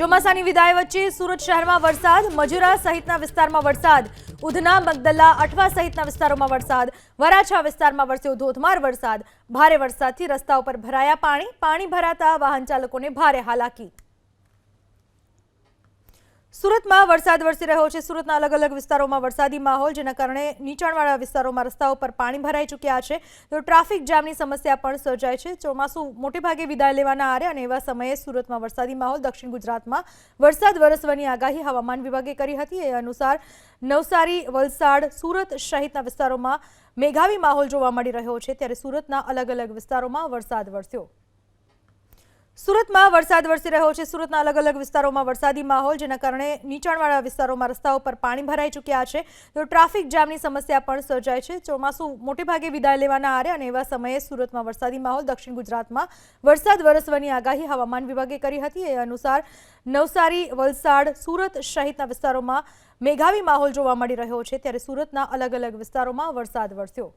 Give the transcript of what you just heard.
ચોમાસાની વિદાય વચ્ચે સુરત શહેરમાં વરસાદ, મજુરા સહિતના વિસ્તારમાં વરસાદ, ઉધના, મગદલ્લા, અઠવા સહિતના વિસ્તારોમાં વરસાદ, વરાછા વિસ્તારમાં વરસ્યો ધોધમાર વરસાદ. ભારે વરસાદથી રસ્તા ઉપર ભરાયા પાણી પાણી ભરાતા વાહન ચાલકોને ભારે હાલાકી. સુરતમાં વરસાદ વરસી રહ્યો છે. સુરતના અલગ અલગ વિસ્તારોમાં વરસાદી માહોલ, જેના કારણે નીચાણવાળા વિસ્તારોમાં રસ્તાઓ પર પાણી ભરાઈ ચૂક્યા છે. તો ટ્રાફિક જામની સમસ્યા પણ સર્જાય છે. ચોમાસું મોટેભાગે વિદાય લેવાના આરે અને એવા સમયે સુરતમાં વરસાદી માહોલ, દક્ષિણ ગુજરાતમાં વરસાદ વરસવાની આગાહી હવામાન વિભાગે કરી હતી. એ અનુસાર નવસારી, વલસાડ, સુરત સહિતના વિસ્તારોમાં મેઘાવી માહોલ જોવા મળી રહ્યો છે. ત્યારે સુરતના અલગ અલગ વિસ્તારોમાં વરસાદ વરસ્યો. સુરતમાં વરસાદ વરસી રહ્યો છે. સુરતના અલગ અલગ વિસ્તારોમાં વરસાદી માહોલ, જેના કારણે નીચાણવાળા વિસ્તારોમાં રસ્તાઓ પર પાણી ભરાઈ ચૂક્યા છે. તો ટ્રાફિક જામની સમસ્યા પણ સર્જાય છે. ચોમાસું મોટેભાગે વિદાય લેવાના આરે અને એવા સમયે સુરતમાં વરસાદી માહોલ, દક્ષિણ ગુજરાતમાં વરસાદ વરસવાની આગાહી હવામાન વિભાગે કરી હતી. એ અનુસાર નવસારી, વલસાડ, સુરત સહિતના વિસ્તારોમાં મેઘાવી માહોલ જોવા મળી રહ્યો છે. ત્યારે સુરતના અલગ અલગ વિસ્તારોમાં વરસાદ વરસ્યો.